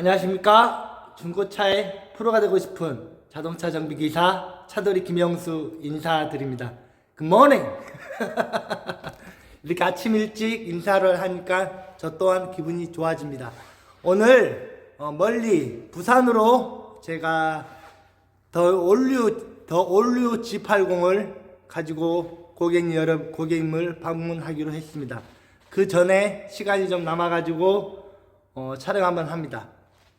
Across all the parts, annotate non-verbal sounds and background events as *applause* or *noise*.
안녕하십니까 중고차의 프로가 되고 싶은 자동차 정비 기사 차돌이 김영수 인사드립니다. 굿모닝 *laughs* 이렇게 아침 일찍 인사를 하니까 저 또한 기분이 좋아집니다. 오늘 어, 멀리 부산으로 제가 더 올류 더 올류 G80을 가지고 고객 여러 고객님을 방문하기로 했습니다. 그 전에 시간이 좀 남아가지고 어, 촬영 한번 합니다.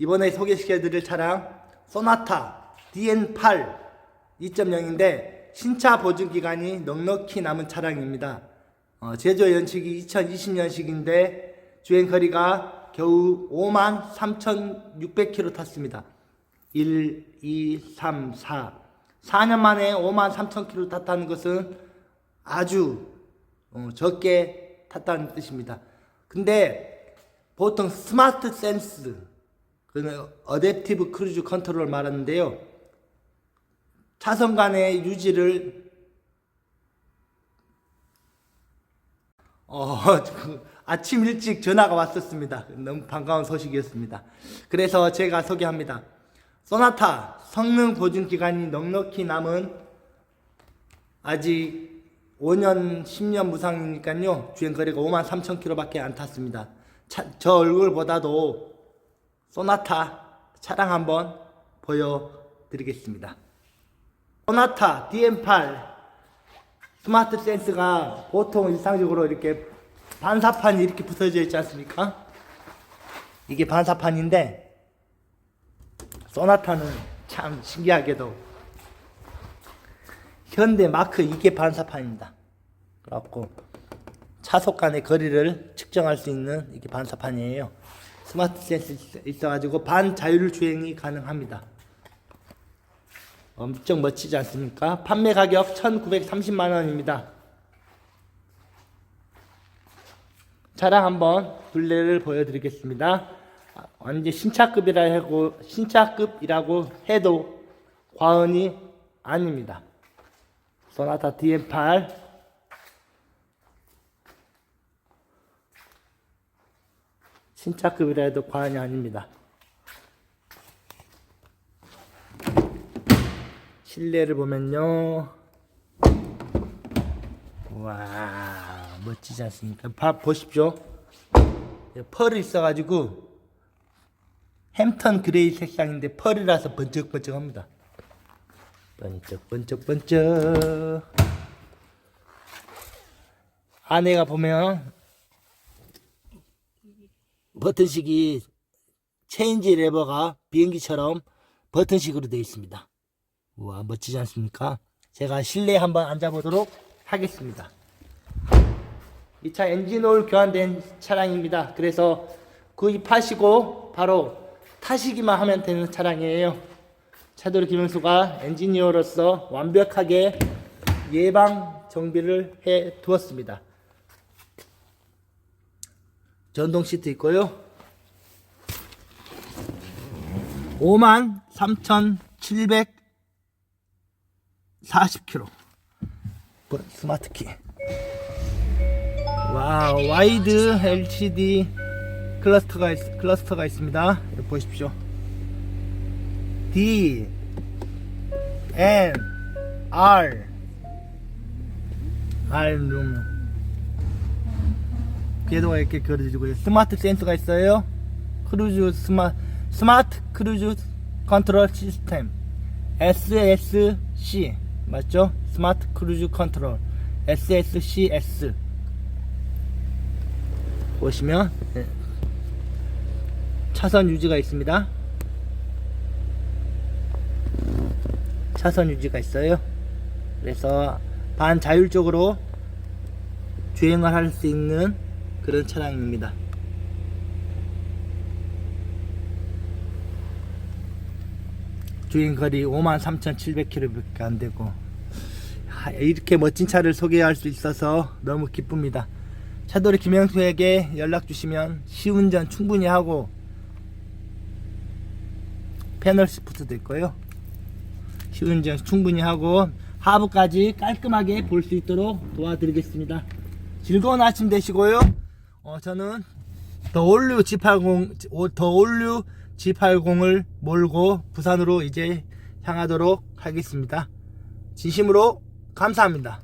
이번에 소개시켜드릴 차량 소나타 DN8 2.0인데 신차 보증 기간이 넉넉히 남은 차량입니다. 어, 제조 연식이 2020년식인데 주행 거리가 겨우 5만 3,600km 탔습니다. 1, 2, 3, 4. 4년 만에 5만 3천 km 탔다는 것은 아주 어, 적게 탔다는 뜻입니다. 근데 보통 스마트 센스, 그는 어댑티브 크루즈 컨트롤 말하는데요. 차선 간의 유지를 어, 그 *laughs* 아침 일찍 전화가 왔었습니다. 너무 반가운 소식이었습니다. 그래서 제가 소개합니다. 소나타 성능 보증 기간이 넉넉히 남은 아직 5년, 10년 무상이니까요. 주행 거리가 5만 3천 킬로밖에 안 탔습니다. 차, 저 얼굴보다도 소나타 차량 한번 보여드리겠습니다. 소나타 DM8 스마트 센스가 보통 일상적으로 이렇게 반사판이 이렇게 붙어져 있지 않습니까? 이게 반사판인데 소나타는 참 신기하게도 현대 마크 이게 반사판입니다. 그래갖고 차속 간의 거리를 측정할 수 있는 이게 반사판이에요. 스마트 센스 있- 있어가지고 반 자율 주행이 가능합니다. 엄청 멋지지 않습니까? 판매 가격 1,930만 원입니다. 차량 한번 둘레를 보여드리겠습니다. 아, 완전 신차급이라 하고 신차급이라고 해도 과언이 아닙니다. 소나타 DM8 신차급이라 해도 과언이 아닙니다. 실내를 보면요. 와 멋지지 않습니까? 봐 보십시오. 펄이 있어가지고 햄턴 그레이 색상인데 펄이라서 번쩍번쩍합니다. 번쩍번쩍번쩍. 안에가 보면 버튼식이 체인지 레버가 비행기처럼 버튼식으로 되어 있습니다. 우와 멋지지 않습니까? 제가 실내에 한번 앉아보도록 하겠습니다. 이 차 엔진오일 교환된 차량입니다. 그래서 구입하시고 바로 타시기만 하면 되는 차량이에요. 차도리 김영수가 엔지니어로서 완벽하게 예방 정비를 해 두었습니다. 전동 시트 있고요. 5만 3,740km. 스마트 키. 와, 와이드 LCD 클러스터가 있, 클러스터가 있습니다. 보십시오. D N R R 룸 궤도가 이렇게 그려지고 요. 스마트 센서가 있어요. 크루즈 스마 스마트 크루즈 컨트롤 시스템 SSC 맞죠? 스마트 크루즈 컨트롤 SSCS 보시면 예. 차선 유지가 있습니다. 차선 유지가 있어요. 그래서 반자율적으로 주행을 할 수 있는 그런 차량입니다. 주행 거리 53,700km밖에 안 되고 하, 이렇게 멋진 차를 소개할 수 있어서 너무 기쁩니다. 차돌이 김영수에게 연락 주시면 시운전 충분히 하고 패널 시프트도 있고요. 시운전 충분히 하고 하부까지 깔끔하게 볼 수 있도록 도와드리겠습니다. 즐거운 아침 되시고요. 어, 저는 더 올류 G80, 더 올류 G80을 몰고 부산으로 이제 향하도록 하겠습니다. 진심으로 감사합니다.